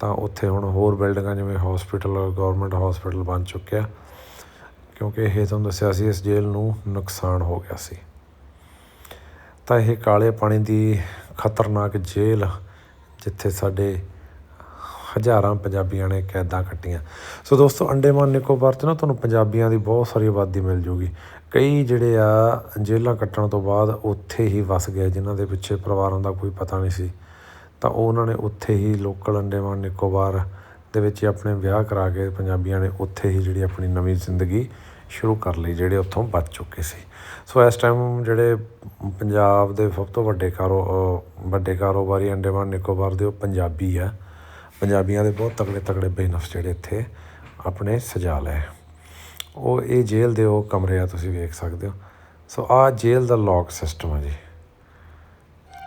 Speaker 1: ਤਾਂ ਉੱਥੇ ਹੁਣ ਹੋਰ ਬਿਲਡਿੰਗਾਂ ਜਿਵੇਂ ਹਸਪੀਟਲ ਗਵਰਨਮੈਂਟ ਹਸਪੀਟਲ ਬਣ ਚੁੱਕਿਆ ਕਿਉਂਕਿ ਇਹ ਤੁਹਾਨੂੰ ਦੱਸਿਆ ਸੀ ਇਸ ਜੇਲ੍ਹ ਨੂੰ ਨੁਕਸਾਨ ਹੋ ਗਿਆ ਸੀ। ਤਾਂ ਇਹ ਕਾਲੇ ਪਾਣੀ ਦੀ ਖਤਰਨਾਕ ਜੇਲ੍ਹ ਜਿੱਥੇ ਸਾਡੇ ਹਜ਼ਾਰਾਂ ਪੰਜਾਬੀਆਂ ਨੇ ਕੈਦਾਂ ਕੱਟੀਆਂ। ਸੋ ਦੋਸਤੋ, ਅੰਡੇਮਾਨ ਨਿਕੋਬਾਰ 'ਚ ਨਾ ਤੁਹਾਨੂੰ ਪੰਜਾਬੀਆਂ ਦੀ ਬਹੁਤ ਸਾਰੀ ਆਬਾਦੀ ਮਿਲ ਜੂਗੀ। ਕਈ ਜਿਹੜੇ ਆ ਜੇਲ੍ਹਾਂ ਕੱਟਣ ਤੋਂ ਬਾਅਦ ਉੱਥੇ ਹੀ ਵਸ ਗਏ, ਜਿਨ੍ਹਾਂ ਦੇ ਪਿੱਛੇ ਪਰਿਵਾਰਾਂ ਦਾ ਕੋਈ ਪਤਾ ਨਹੀਂ ਸੀ। ਤਾਂ ਉਹਨਾਂ ਨੇ ਉੱਥੇ ਹੀ ਲੋਕਲ ਅੰਡੇਮਾਨ ਨਿਕੋਬਾਰ ਦੇ ਵਿੱਚ ਆਪਣੇ ਵਿਆਹ ਕਰਾ ਕੇ ਪੰਜਾਬੀਆਂ ਨੇ ਉੱਥੇ ਹੀ ਜਿਹੜੀ ਆਪਣੀ ਨਵੀਂ ਜ਼ਿੰਦਗੀ ਸ਼ੁਰੂ ਕਰ ਲਈ ਜਿਹੜੇ ਉੱਥੋਂ ਬਚ ਚੁੱਕੇ ਸੀ। ਸੋ ਇਸ ਟਾਈਮ ਜਿਹੜੇ ਪੰਜਾਬ ਦੇ ਸਭ ਤੋਂ ਵੱਡੇ ਕਾਰੋ ਵੱਡੇ ਕਾਰੋਬਾਰੀ ਅੰਡੇਮਾਨ ਨਿਕੋਬਾਰ ਦੇ ਉਹ ਪੰਜਾਬੀ ਆ। ਪੰਜਾਬੀਆਂ ਦੇ ਬਹੁਤ ਤਕੜੇ ਤਕੜੇ ਬਿਜ਼ਨਸ ਜਿਹੜੇ ਇੱਥੇ ਆਪਣੇ ਸਜਾ ਲਏ। ਉਹ ਇਹ ਜੇਲ੍ਹ ਦੇ ਉਹ ਕਮਰੇ ਆ, ਤੁਸੀਂ ਵੇਖ ਸਕਦੇ ਹੋ। ਸੋ ਆ ਜੇਲ੍ਹ ਦਾ ਲੌਕ ਸਿਸਟਮ ਆ ਜੀ।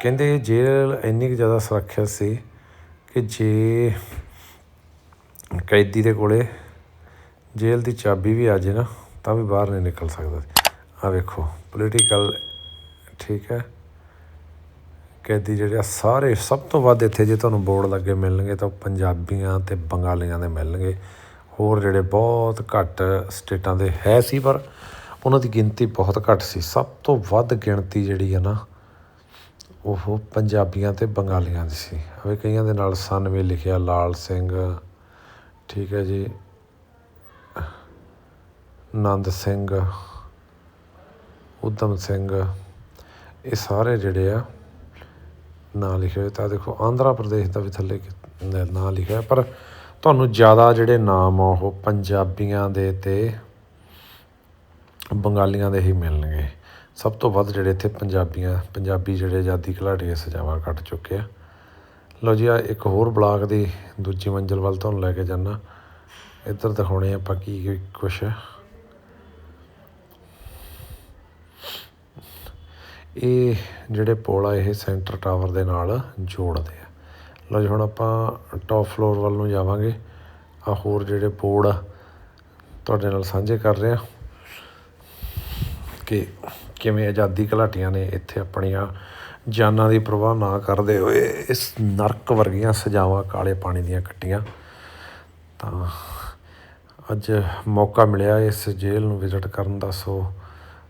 Speaker 1: ਕਹਿੰਦੇ ਇਹ ਜੇਲ੍ਹ ਇੰਨੀ ਕੁ ਜ਼ਿਆਦਾ ਸੁਰੱਖਿਅਤ ਸੀ ਕਿ ਜੇ ਕੈਦੀ ਦੇ ਕੋਲੇ ਜੇਲ੍ਹ ਦੀ ਚਾਬੀ ਵੀ ਆ ਜੇ ਨਾ ਤਾਂ ਵੀ ਬਾਹਰ ਨਹੀਂ ਨਿਕਲ ਸਕਦਾ ਆ ਵੇਖੋ ਪੋਲੀਟੀਕਲ ਠੀਕ ਹੈ। ਕੈਦੀ ਜਿਹੜੇ ਆ, ਸਾਰੇ ਸਭ ਤੋਂ ਵੱਧ ਇੱਥੇ ਜੇ ਤੁਹਾਨੂੰ ਬੋਰਡ ਲੱਗੇ ਮਿਲਣਗੇ ਤਾਂ ਉਹ ਪੰਜਾਬੀਆਂ ਤੇ ਬੰਗਾਲੀਆਂ ਦੇ ਮਿਲਣਗੇ। ਹੋਰ ਜਿਹੜੇ ਬਹੁਤ ਘੱਟ ਸਟੇਟਾਂ ਦੇ ਹੈ ਸੀ, ਪਰ ਉਹਨਾਂ ਦੀ ਗਿਣਤੀ ਬਹੁਤ ਘੱਟ ਸੀ। ਸਭ ਤੋਂ ਵੱਧ ਗਿਣਤੀ ਜਿਹੜੀ ਹੈ ਨਾ, ਉਹ ਪੰਜਾਬੀਆਂ ਤੇ ਬੰਗਾਲੀਆਂ ਦੀ ਸੀ। ਹਵੇ ਕਈਆਂ ਦੇ ਨਾਲ 97 ਲਿਖਿਆ, ਲਾਲ ਸਿੰਘ, ਠੀਕ ਹੈ ਜੀ। ਨੰਦ ਸਿੰਘ ਊਧਮ ਸਿੰਘ, ਇਹ ਸਾਰੇ ਜਿਹੜੇ ਆ ਨਾਂ ਲਿਖੇ ਹੋਏ ਤਾਂ ਦੇਖੋ ਆਂਧਰਾ ਪ੍ਰਦੇਸ਼ ਦਾ ਵੀ ਥੱਲੇ ਨਾਂ ਲਿਖਿਆ ਪਰ ਤੁਹਾਨੂੰ ਜ਼ਿਆਦਾ ਜਿਹੜੇ ਨਾਮ ਆ ਉਹ ਪੰਜਾਬੀਆਂ ਦੇ ਤੇ ਬੰਗਾਲੀਆਂ ਦੇ ਹੀ ਮਿਲਣਗੇ। ਸਭ ਤੋਂ ਵੱਧ ਜਿਹੜੇ ਇੱਥੇ ਪੰਜਾਬੀਆਂ ਪੰਜਾਬੀ ਜਿਹੜੇ ਆਜ਼ਾਦੀ ਘੁਲਾਟੀਏ ਸਜ਼ਾਵਾਂ ਕੱਟ ਚੁੱਕੇ ਆ। ਲਓ ਜੀ, ਆ ਇੱਕ ਹੋਰ ਬਲਾਕ ਦੀ ਦੂਜੀ ਮੰਜ਼ਿਲ ਵੱਲ ਤੁਹਾਨੂੰ ਲੈ ਕੇ ਜਾਣਾ ਇੱਧਰ ਦਿਖਾਉਣੇ ਆਪਾਂ ਕੀ ਕੀ ਕੁਛ ਇਹ ਜਿਹੜੇ ਪੁਲ ਆ, ਇਹ ਸੈਂਟਰ ਟਾਵਰ ਦੇ ਨਾਲ ਜੋੜਦੇ ਆ। ਲਓ ਜੀ, ਹੁਣ ਆਪਾਂ ਟੌਪ ਫਲੋਰ ਵੱਲ ਨੂੰ ਜਾਵਾਂਗੇ। ਆ ਹੋਰ ਜਿਹੜੇ ਬੋਰਡ ਆ, ਤੁਹਾਡੇ ਨਾਲ ਸਾਂਝੇ ਕਰ ਰਹੇ। ਆ ਕਿ ਕਿਵੇਂ ਆਜ਼ਾਦੀ ਘਲਾਟੀਆਂ ਨੇ ਇੱਥੇ ਆਪਣੀਆਂ ਜਾਨਾਂ ਦੀ ਪਰਵਾਹ ਨਾ ਕਰਦੇ ਹੋਏ ਇਸ ਨਰਕ ਵਰਗੀਆਂ ਸਜ਼ਾਵਾਂ ਕਾਲੇ ਪਾਣੀ ਦੀਆਂ ਕੱਟੀਆਂ। ਤਾਂ ਅੱਜ ਮੌਕਾ ਮਿਲਿਆ ਇਸ ਜੇਲ੍ਹ ਨੂੰ ਵਿਜ਼ਿਟ ਕਰਨ ਦਾ, ਸੋ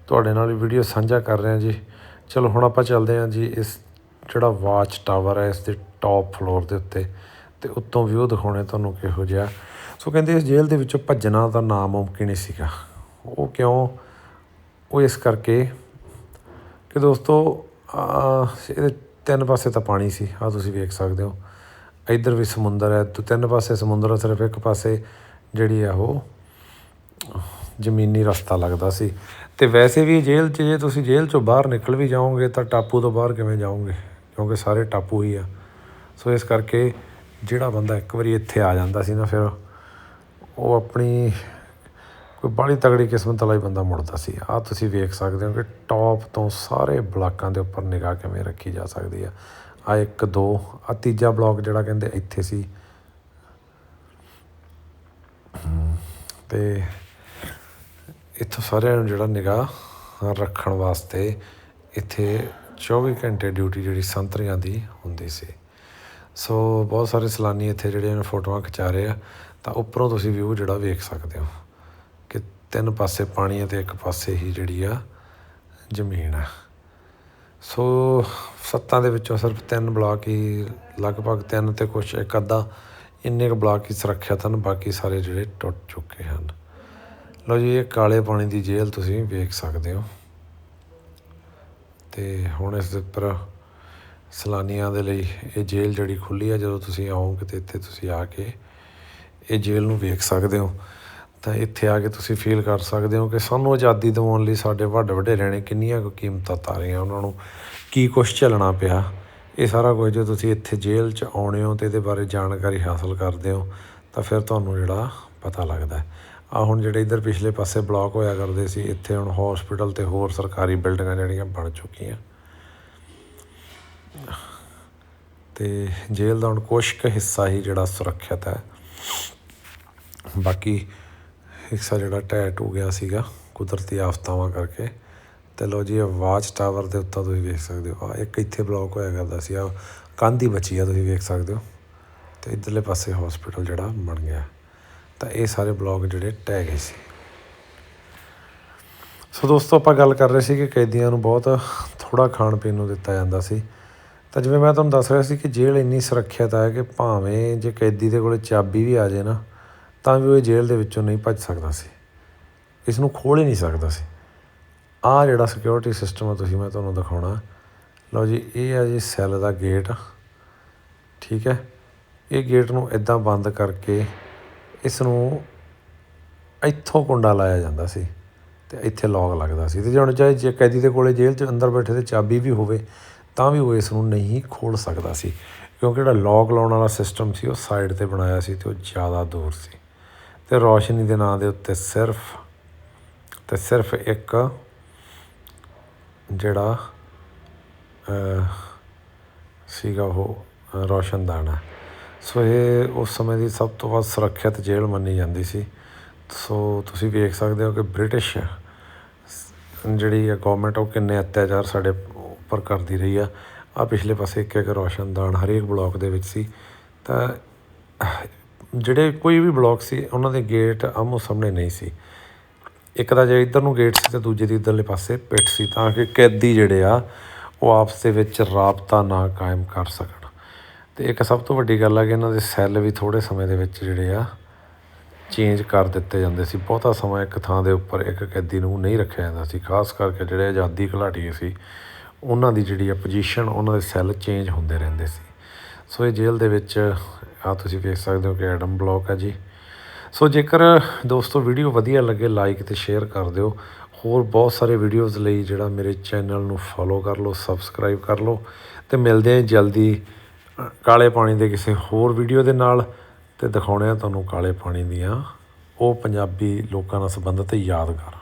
Speaker 1: ਤੁਹਾਡੇ ਨਾਲ ਵੀਡੀਓ ਸਾਂਝਾ ਕਰ ਰਿਹਾ ਜੀ। ਚਲੋ, ਹੁਣ ਆਪਾਂ ਚੱਲਦੇ ਹਾਂ ਜੀ, ਇਸ ਜਿਹੜਾ ਵਾਚ ਟਾਵਰ ਹੈ, ਇਸ ਦੇ ਟੌਪ ਫਲੋਰ ਦੇ ਉੱਤੇ, ਤੇ ਉੱਤੋਂ ਵਿਊ ਦਿਖਾਉਣੇ ਤੁਹਾਨੂੰ ਕਿਹੋ ਜਿਹਾ। ਸੋ ਕਹਿੰਦੇ ਇਸ ਜੇਲ੍ਹ ਦੇ ਵਿੱਚੋਂ ਭੱਜਣਾ ਤਾਂ ਨਾਮੁਮਕਿਨ ਹੀ ਸੀਗਾ। ਉਹ ਕਿਉਂ? ਉਹ ਇਸ ਕਰਕੇ ਕਿ ਦੋਸਤੋ ਇਹਦੇ ਤਿੰਨ ਪਾਸੇ ਤਾਂ ਪਾਣੀ ਸੀ ਆ ਤੁਸੀਂ ਵੇਖ ਸਕਦੇ ਹੋ। ਇੱਧਰ ਵੀ ਸਮੁੰਦਰ ਹੈ, ਤੇ ਤਿੰਨ ਪਾਸੇ ਸਮੁੰਦਰ ਸਿਰਫ ਇੱਕ ਪਾਸੇ ਜਿਹੜੀ ਆ ਉਹ ਜ਼ਮੀਨੀ ਰਸਤਾ ਲੱਗਦਾ ਸੀ। ਅਤੇ ਵੈਸੇ ਵੀ ਜੇਲ੍ਹ 'ਚ ਜੇ ਤੁਸੀਂ ਜੇਲ੍ਹ 'ਚੋਂ ਬਾਹਰ ਨਿਕਲ ਵੀ ਜਾਓਗੇ ਤਾਂ ਟਾਪੂ ਤੋਂ ਬਾਹਰ ਕਿਵੇਂ ਜਾਓਗੇ? ਕਿਉਂਕਿ ਸਾਰੇ ਟਾਪੂ ਹੀ ਆ। ਸੋ ਇਸ ਕਰਕੇ ਜਿਹੜਾ ਬੰਦਾ ਇੱਕ ਵਾਰੀ ਇੱਥੇ ਆ ਜਾਂਦਾ ਸੀ ਨਾ ਫਿਰ ਉਹ ਆਪਣੀ ਕੋਈ ਬਾਹਲੀ ਤਗੜੀ ਕਿਸਮਤ ਵਾਲਾ ਹੀ ਬੰਦਾ ਮੁੜਦਾ ਸੀ। ਆ ਤੁਸੀਂ ਵੇਖ ਸਕਦੇ ਹੋ ਕਿ ਟੌਪ ਤੋਂ ਸਾਰੇ ਬਲਾਕਾਂ ਦੇ ਉੱਪਰ ਨਿਗਾਹ ਕਿਵੇਂ ਰੱਖੀ ਜਾ ਸਕਦੀ ਆ। ਆ ਇੱਕ ਦੋ ਆ ਤੀਜਾ ਬਲਾਕ ਜਿਹੜਾ ਕਹਿੰਦੇ ਇੱਥੇ ਸੀ। ਹਮ, ਤੇ ਇੱਥੋਂ ਸਾਰਿਆਂ ਨੂੰ ਜਿਹੜਾ ਨਿਗਾਹ ਰੱਖਣ ਵਾਸਤੇ ਇੱਥੇ 24 ਘੰਟੇ ਡਿਊਟੀ ਜਿਹੜੀ ਸੰਤਰੀਆਂ ਦੀ ਹੁੰਦੀ ਸੀ। ਸੋ ਬਹੁਤ ਸਾਰੇ ਸੈਲਾਨੀ ਇੱਥੇ ਜਿਹੜੇ ਨੇ ਫੋਟੋਆਂ ਖਿਚਾ ਰਹੇ ਆ, ਤਾਂ ਉੱਪਰੋਂ ਤੁਸੀਂ ਵਿਊ ਜਿਹੜਾ ਵੇਖ ਸਕਦੇ ਹੋ ਕਿ ਤਿੰਨ ਪਾਸੇ ਪਾਣੀ ਹੈ ਤੇ ਇੱਕ ਪਾਸੇ ਹੀ ਜਿਹੜੀ ਆ ਜ਼ਮੀਨ ਆ। ਸੋ ਸੱਤਾਂ ਦੇ ਵਿੱਚੋਂ ਸਿਰਫ ਤਿੰਨ ਬਲਾਕ ਹੀ, ਲਗਭਗ ਤਿੰਨ ਤੇ ਕੁਛ ਇੱਕ ਅੱਧਾ, ਇੰਨੇ ਕੁ ਬਲਾਕ ਹੀ ਸੁਰੱਖਿਅਤ ਹਨ, ਬਾਕੀ ਸਾਰੇ ਜਿਹੜੇ ਟੁੱਟ ਚੁੱਕੇ ਹਨ। ਲਓ ਜੀ, ਇਹ ਕਾਲੇ ਪਾਣੀ ਦੀ ਜੇਲ੍ਹ ਤੁਸੀਂ ਵੇਖ ਸਕਦੇ ਹੋ। ਤੇ ਹੁਣ ਇਸ ਦੇ ਉੱਪਰ ਸੈਲਾਨੀਆਂ ਦੇ ਲਈ ਇਹ ਜੇਲ੍ਹ ਜਿਹੜੀ ਖੁੱਲੀ ਆ, ਜਦੋਂ ਤੁਸੀਂ ਆਓਗੇ ਤੇ ਇੱਥੇ ਤੁਸੀਂ ਆ ਕੇ ਇਹ ਜੇਲ੍ਹ ਨੂੰ ਵੇਖ ਸਕਦੇ ਹੋ। ਤਾਂ ਇੱਥੇ ਆ ਕੇ ਤੁਸੀਂ ਫੀਲ ਕਰ ਸਕਦੇ ਹੋ ਕਿ ਸਾਨੂੰ ਆਜ਼ਾਦੀ ਦਿਵਾਉਣ ਲਈ ਸਾਡੇ ਵੱਡੇ ਵਡੇਰਿਆਂ ਨੇ ਕਿੰਨੀਆਂ ਕੁ ਕੀਮਤਾਂ ਤਾਰੀਆਂ ਉਹਨਾਂ ਨੂੰ, ਕੀ ਕੁਛ ਝੱਲਣਾ ਪਿਆ। ਇਹ ਸਾਰਾ ਕੁਝ ਜੇ ਤੁਸੀਂ ਇੱਥੇ ਜੇਲ੍ਹ 'ਚ ਆਉਣੇ ਹੋ ਤੇ ਇਹਦੇ ਬਾਰੇ ਜਾਣਕਾਰੀ ਹਾਸਲ ਕਰਦੇ ਹੋ, ਤਾਂ ਫਿਰ ਤੁਹਾਨੂੰ ਜਿਹੜਾ ਪਤਾ ਲੱਗਦਾ ਆ ਹੁਣ ਜਿਹੜੇ ਇੱਧਰ ਪਿਛਲੇ ਪਾਸੇ ਬਲਾਕ ਹੋਇਆ ਕਰਦੇ ਸੀ, ਇੱਥੇ ਹੁਣ ਹਸਪੀਟਲ ਤੇ ਹੋਰ ਸਰਕਾਰੀ ਬਿਲਡਿੰਗਾਂ ਜਿਹੜੀਆਂ ਬਣ ਚੁੱਕੀਆਂ। ਤੇ ਜੇਲ੍ਹ ਦਾ ਹੁਣ ਕੁਛ ਕੁ ਹਿੱਸਾ ਹੀ ਜਿਹੜਾ ਸੁਰੱਖਿਅਤ ਹੈ। ਬਾਕੀ ਹਿੱਸਾ ਜਿਹੜਾ ਢਹਿ ਹੋ ਗਿਆ ਸੀਗਾ, ਕੁਦਰਤੀ ਆਫਤਾਵਾਂ ਕਰਕੇ। ਤੇ ਲੋ ਜੀ ਵਾਚ ਟਾਵਰ ਦੇ ਉੱਤੇ ਤੁਸੀਂ ਵੇਖ ਸਕਦੇ ਹੋ। ਆ ਇੱਕ ਇੱਥੇ ਬਲੌਕ ਹੋਇਆ ਕਰਦਾ ਸੀ ਆ ਕੰਧ ਹੀ ਬਚੀ ਆ, ਤੁਸੀਂ ਵੇਖ ਸਕਦੇ ਹੋ। ਤੇ ਇਧਰਲੇ ਪਾਸੇ ਹਸਪੀਟਲ ਜਿਹੜਾ ਬਣ ਗਿਆ। ਤਾਂ ਇਹ ਸਾਰੇ ਬਲੌਕ ਜਿਹੜੇ ਢਹਿ ਗਏ ਸੀ। ਸੋ ਦੋਸਤੋ, ਆਪਾਂ ਗੱਲ ਕਰ ਰਹੇ ਸੀ ਕਿ ਕੈਦੀਆਂ ਨੂੰ ਬਹੁਤ ਥੋੜਾ ਖਾਣ ਪੀਣ ਨੂੰ ਦਿੱਤਾ ਜਾਂਦਾ ਸੀ। ਤਾਂ ਜਿਵੇਂ ਮੈਂ ਤੁਹਾਨੂੰ ਦੱਸ ਰਿਹਾ ਸੀ ਕਿ ਜੇਲ੍ਹ ਇੰਨੀ ਸੁਰੱਖਿਅਤ ਹੈ ਕਿ ਭਾਵੇਂ ਜੇ ਕੈਦੀ ਦੇ ਕੋਲੇ ਚਾਬੀ ਵੀ ਆ ਜਾਏ ਨਾ, ਤਾਂ ਵੀ ਉਹ ਜੇਲ੍ਹ ਦੇ ਵਿੱਚੋਂ ਨਹੀਂ ਭੱਜ ਸਕਦਾ ਸੀ। ਇਸ ਨੂੰ ਖੋਲ ਹੀ ਨਹੀਂ ਸਕਦਾ ਸੀ। ਆਹ ਜਿਹੜਾ ਸਿਕਿਉਰਿਟੀ ਸਿਸਟਮ ਆ, ਤੁਸੀਂ ਮੈਂ ਤੁਹਾਨੂੰ ਦਿਖਾਉਣਾ। ਲਓ ਜੀ, ਇਹ ਆ ਜੀ ਸੈੱਲ ਦਾ ਗੇਟ ਠੀਕ ਹੈ? ਇਹ ਗੇਟ ਨੂੰ ਇਦਾਂ ਬੰਦ ਕਰਕੇ ਇਸ ਨੂੰ ਇੱਥੋਂ ਕੁੰਡਾ ਲਾਇਆ ਜਾਂਦਾ ਸੀ ਅਤੇ ਇੱਥੇ ਲੌਕ ਲੱਗਦਾ ਸੀ ਅਤੇ ਜੇ ਹੁਣ ਚਾਹੇ ਜੇ ਕੈਦੀ ਦੇ ਕੋਲ ਜੇਲ੍ਹ 'ਚ ਅੰਦਰ ਬੈਠੇ ਤੇ ਚਾਬੀ ਵੀ ਹੋਵੇ ਤਾਂ ਵੀ ਉਹ ਇਸ ਨੂੰ ਨਹੀਂ ਖੋਲ੍ਹ ਸਕਦਾ ਸੀ। ਕਿਉਂਕਿ ਜਿਹੜਾ ਲੌਕ ਲਾਉਣ ਵਾਲਾ ਸਿਸਟਮ ਸੀ ਉਹ ਸਾਈਡ ਤੇ ਬਣਾਇਆ ਸੀ ਅਤੇ ਉਹ ਜ਼ਿਆਦਾ ਦੂਰ ਸੀ। ਅਤੇ ਰੌਸ਼ਨੀ ਦੇ ਨਾਂ ਦੇ ਉੱਤੇ ਸਿਰਫ ਅਤੇ ਸਿਰਫ ਇੱਕ ਜਿਹੜਾ ਸੀਗਾ ਉਹ ਅਹ, ਰੋਸ਼ਨਦਾਨ ਹੈ। ਸੋ ਇਹ ਉਸ ਸਮੇਂ ਦੀ ਸਭ ਤੋਂ ਵੱਧ ਸੁਰੱਖਿਅਤ ਜੇਲ੍ਹ ਮੰਨੀ ਜਾਂਦੀ ਸੀ। ਸੋ ਤੁਸੀਂ ਵੇਖ ਸਕਦੇ ਹੋ ਕਿ ਬ੍ਰਿਟਿਸ਼ ਜਿਹੜੀ ਆ ਗੌਰਮੈਂਟ ਉਹ ਕਿੰਨੇ ਅਤਿਆਚਾਰ ਸਾਡੇ ਉੱਪਰ ਕਰਦੀ ਰਹੀ ਆ। ਆ ਪਿਛਲੇ ਪਾਸੇ ਇੱਕ ਇੱਕ ਰੋਸ਼ਨਦਾਨ ਹਰੇਕ ਬਲਾਕ ਦੇ ਵਿੱਚ ਸੀ। ਤਾਂ ਜਿਹੜੇ ਕੋਈ ਵੀ ਬਲਾਕ ਸੀ, ਉਹਨਾਂ ਦੇ ਗੇਟ ਆਮੋ ਸਾਹਮਣੇ ਨਹੀਂ ਸੀ। ਇੱਕ ਦਾ ਜੇ ਇੱਧਰ ਨੂੰ ਗੇਟ ਸੀ ਤੇ ਦੂਜੇ ਦੀ ਇੱਧਰਲੇ ਪਾਸੇ ਪਿੱਠ ਸੀ, ਤਾਂ ਕਿ ਕੈਦੀ ਜਿਹੜੇ ਆ, ਉਹ ਆਪਸ ਦੇ ਵਿੱਚ ਰਾਬਤਾ ਨਾ ਕਾਇਮ ਕਰ ਸਕਣ। ਅਤੇ ਇੱਕ ਸਭ ਤੋਂ ਵੱਡੀ ਗੱਲ ਆ ਕਿ ਇਹਨਾਂ ਦੇ ਸੈੱਲ ਵੀ ਥੋੜ੍ਹੇ ਸਮੇਂ ਦੇ ਵਿੱਚ ਜਿਹੜੇ ਆ ਚੇਂਜ ਕਰ ਦਿੱਤੇ ਜਾਂਦੇ ਸੀ। ਬਹੁਤਾ ਸਮਾਂ ਇੱਕ ਥਾਂ ਦੇ ਉੱਪਰ ਇੱਕ ਕੈਦੀ ਨੂੰ ਨਹੀਂ ਰੱਖਿਆ ਜਾਂਦਾ ਸੀ। ਖਾਸ ਕਰਕੇ ਜਿਹੜੇ ਆਜ਼ਾਦੀ ਘੁਲਾਟੀਏ ਸੀ, ਉਹਨਾਂ ਦੀ ਜਿਹੜੀ ਆ ਪੋਜੀਸ਼ਨ ਉਹਨਾਂ ਦੇ ਸੈੱਲ ਚੇਂਜ ਹੁੰਦੇ ਰਹਿੰਦੇ ਸੀ। ਸੋ ਇਹ ਜੇਲ੍ਹ ਦੇ ਵਿੱਚ ਆ ਤੁਸੀਂ ਵੇਖ ਸਕਦੇ ਹੋ ਕਿ ਐਡਮ ਬਲੌਕ ਹੈ ਜੀ। ਸੋ ਜੇਕਰ ਦੋਸਤੋ ਵੀਡੀਓ ਵਧੀਆ ਲੱਗੇ ਲਾਈਕ ਤੇ ਸ਼ੇਅਰ ਕਰ ਦਿਓ। ਹੋਰ ਬਹੁਤ ਸਾਰੇ ਵੀਡੀਓਜ਼ ਲਈ ਜਿਹੜਾ ਮੇਰੇ ਚੈਨਲ ਨੂੰ ਫੋਲੋ ਕਰ ਲਓ ਸਬਸਕ੍ਰਾਈਬ ਕਰ ਲਓ। ਤੇ ਮਿਲਦੇ ਹਾਂ ਜਲਦੀ ਕਾਲੇ ਪਾਣੀ ਦੇ ਕਿਸੇ ਹੋਰ ਵੀਡੀਓ ਦੇ ਨਾਲ ਅਤੇ ਦਿਖਾਉਣੇ ਆ ਤੁਹਾਨੂੰ ਕਾਲੇ ਪਾਣੀ ਦੀਆਂ ਉਹ ਪੰਜਾਬੀ ਲੋਕਾਂ ਨਾਲ ਸੰਬੰਧਿਤ ਯਾਦਗਾਰ।